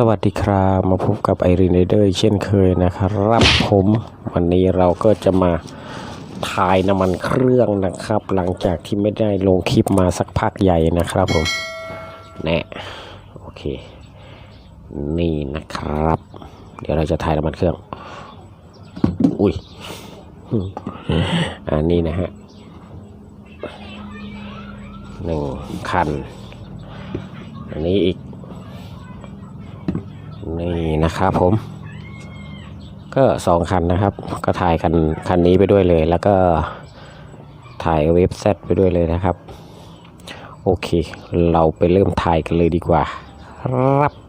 สวัสดีครับมาพบกับไอรีนเดอร์เช่นเคยนะครับผมวันนี้เราก็จะมาถ่ายน้ำมันเครื่องนะครับ หลังจากที่ไม่ได้ลงคลิปมาสักพักใหญ่นะครับผมแน่โอเค นี่นะครับ เดี๋ยวเราจะถ่ายน้ำมันเครื่อง อุ้ยอันนี้นะฮะหนึ่งคัน อันนี้อีก นี่นะครับผม ก็สองคันนะครับ ก็ถ่ายคันคันนี้ไปด้วยเลย แล้วก็ถ่ายเว็บเซตไปด้วยเลยนะครับ โอเค เราไปเริ่มถ่ายกันเลยดีกว่า ครับ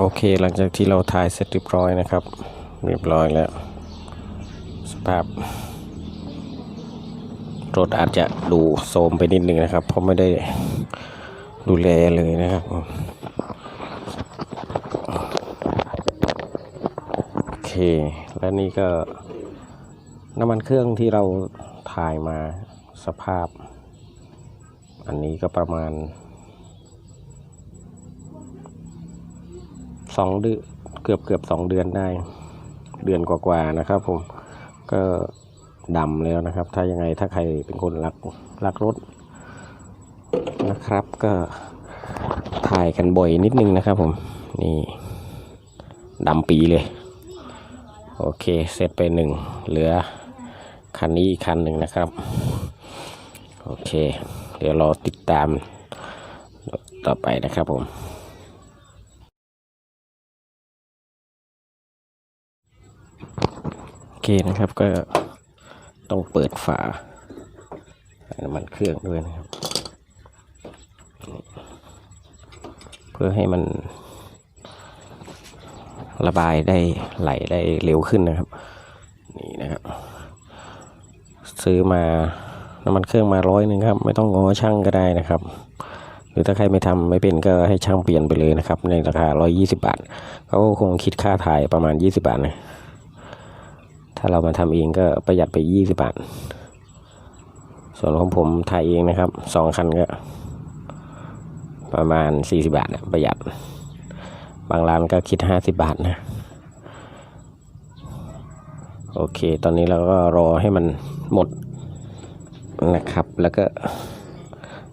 โอเคหลังจากที่เราถ่ายเสร็จเรียบร้อยนะครับ เรียบร้อยแล้ว สภาพ รถอาจจะดูโทรมไปนิดนึงนะครับ เพราะไม่ได้ดูแลเลยนะครับโอเค และนี่ก็น้ำมันเครื่องที่เราถ่ายมาสภาพ อันนี้ก็ประมาณ สองเดือนเกือบเกือบสองเดือนได้ เดือนกว่าๆนะครับ ผมก็ดำแล้วนะครับ ถ้ายังไงถ้าใครเป็นคนรักรักรถนะครับ ก็ถ่ายกันบ่อยนิดนึงนะครับ ผมนี่ดำปีเลย โอเค เสร็จไปหนึ่งเหลือคันนี้อีกคันหนึ่งนะครับ โอเค เดี๋ยวรอติดตามต่อไปนะครับผม เคนะครับก็ต้องเปิดฝาน้ำมันเครื่องด้วยนะครับ เพื่อให้มันระบายได้ไหลได้เร็วขึ้นนะครับ นี่นะครับ ซื้อมาน้ำมันเครื่องมาร้อยหนึ่งครับ ไม่ต้องงอช่างก็ได้นะครับ หรือถ้าใครไม่ทำไม่เป็นก็ให้ช่างเปลี่ยนไปเลยนะครับ ในราคา 120 บาทเขาคงคิดค่าถ่ายประมาณ 20 บาทนะ ถ้าเรามาทำเองก็ประหยัดไป20บบาท ส่วนของผมถ่ายเองนะครับสองคันก็ ประมาณ40บาทนะประหยัด บางร้านก็คิด50บบาทนะ โอเค ตอนนี้เราก็รอให้มันหมดนะครับ แล้วก็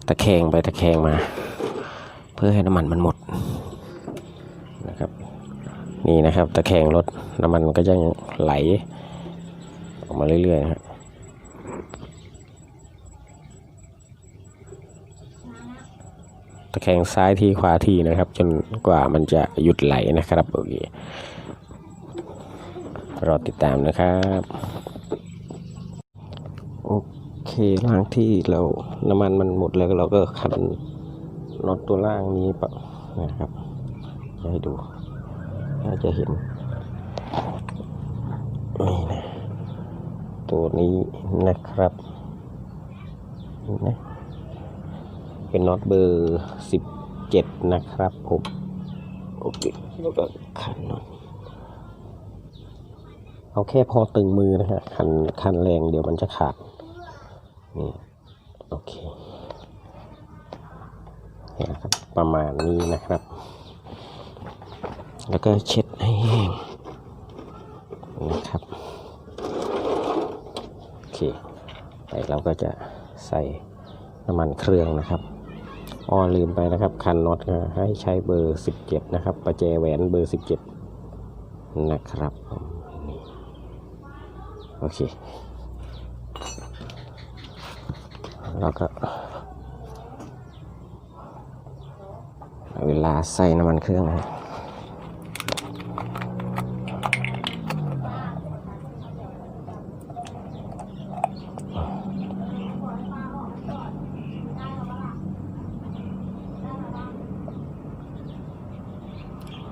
ตะแคงไปตะแคงมา เพื่อให้น้ำมันมันหมดนะครับ นี่นะครับ ตะแคงรถน้ำมันก็ยังไหล มาเรื่อยๆนะครับตะแคงซ้ายทีขวาทีนะครับ จนกว่ามันจะหยุดไหลนะครับโอเครอติดตามนะครับโอเคล่างที่เราน้ำมันมันหมดแล้วเราก็ขันน็อตตัวล่างนี้ปะนะครับให้ดูน่าจะเห็นนี่นะ ตัวนี้นะครับนี่นะเป็นน็อตเบอร์สิบเจ็ดนะครับผมโอเคแล้วก็ขันน็อตเอาแค่พอตึงมือนะฮะคันคันแรงเดี๋ยวมันจะขาดนี่โอเคนี่ยครับประมาณนี้นะครับ แล้วก็เช็ดให้แห้งนะครับ โอเคไปเรา ก็จะใส่น้ำมันเครื่องนะครับอ้อลืมไปนะครับ คันน็อตให้ใช้เบอร์ 17 นะครับ ประแจแหวนเบอร์ 17 นะครับนี่โอเคเราก็ เวลาใส่น้ำมันเครื่องนะ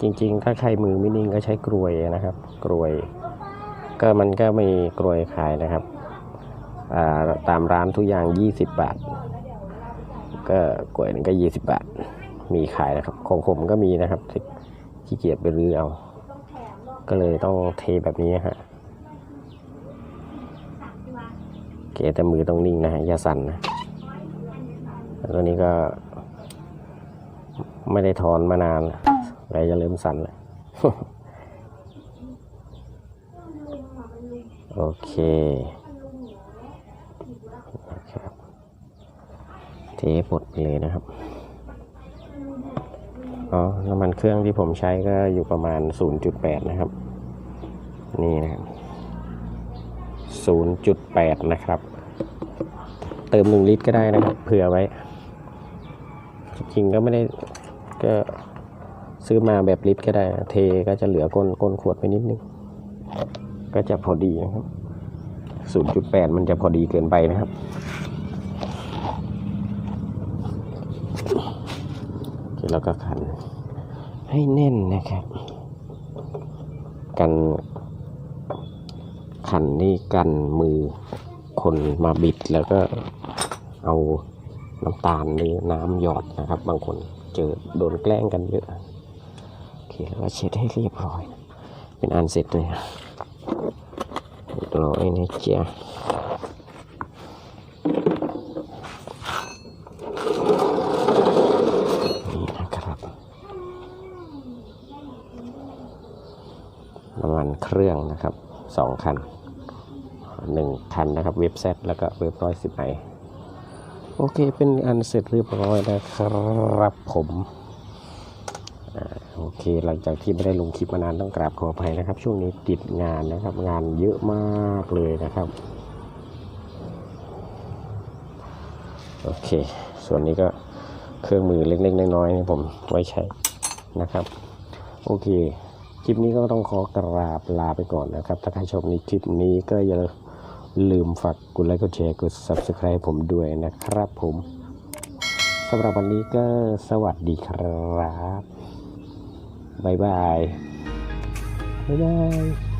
จริง ๆ ถ้าใครมือไม่นิ่งก็ใช้กรวยนะครับ กรวย ก็มันก็มีกรวยขายนะครับาตามร้านทุกอย่าง 20 บาท ก็กรวยหนึงก็ 20 บาท มีขายนะครับ ของผมก็มีนะครับที่ขี้เกียจไปรื้อเอา ก็เลยต้องเทแบบนี้ฮะเกแต่มือต้องนิ่งนะฮะอย่าสั่นนะแล้วตัวนี้ก็ไม่ได้ถอนมานาน แล้วอะไรจะเริ่มสั่นแล้วโอเคนะครับเทปลดไปเลยนะครับอ๋อน้ำมันเครื่องที่ผมใช้ก็อยู่ประมาณ 0.8 นะครับ นี่นะครับ0.8 นะครับ เติม 1 ลิตรก็ได้นะครับ เผื่อไว้ จริงๆก็ไม่ได้ก็ ซื้อมาแบบลิตรก็ได้เทก็จะเหลือก้นก้นขวดไปนิดนึง ก็จะพอดีนะครับ 0.8 มันจะพอดีเกินไปนะครับ แล้วก็ขันให้แน่นนะครับ กันขันนี่กันมือคนมาบิดแล้วก็เอาน้ำตาลหรือน้ำหยอดนะครับ บางคนเจอโดนแกล้งกันเยอะ เคแล้วก็เช็ดให้เรียบร้อย เป็นอันเสร็จเลยเรียบร้อยนะจ๊ะนี่นะครับน้ำมันเครื่องนะครับสองคันหนึ่งคันนะครับ เว็บแซแล้วก็เว็บร้อยสิบไอโอเคเป็นอันเสร็จเรียบร้อยนะครับผม เคหลังจากที่ไม่ได้ลงคลิปมานานต้องกราบขออภัยนะครับ ช่วงนี้ติดงานนะครับ งานเยอะมากเลยนะครับ โอเค ส่วนนี้ก็เครื่องมือเล็กๆน้อยๆนี่ผมไว้ใช้นะครับ โอเค คลิปนี้ก็ต้องขอกราบลาไปก่อนนะครับ ถ้าใครชอบในคลิปนี้ก็อย่าลืมฝากกดไลค์กดแชร์กด subscribe ผมด้วยนะครับผมสำหรับวันนี้ก็สวัสดีครับ บายบาย บายบาย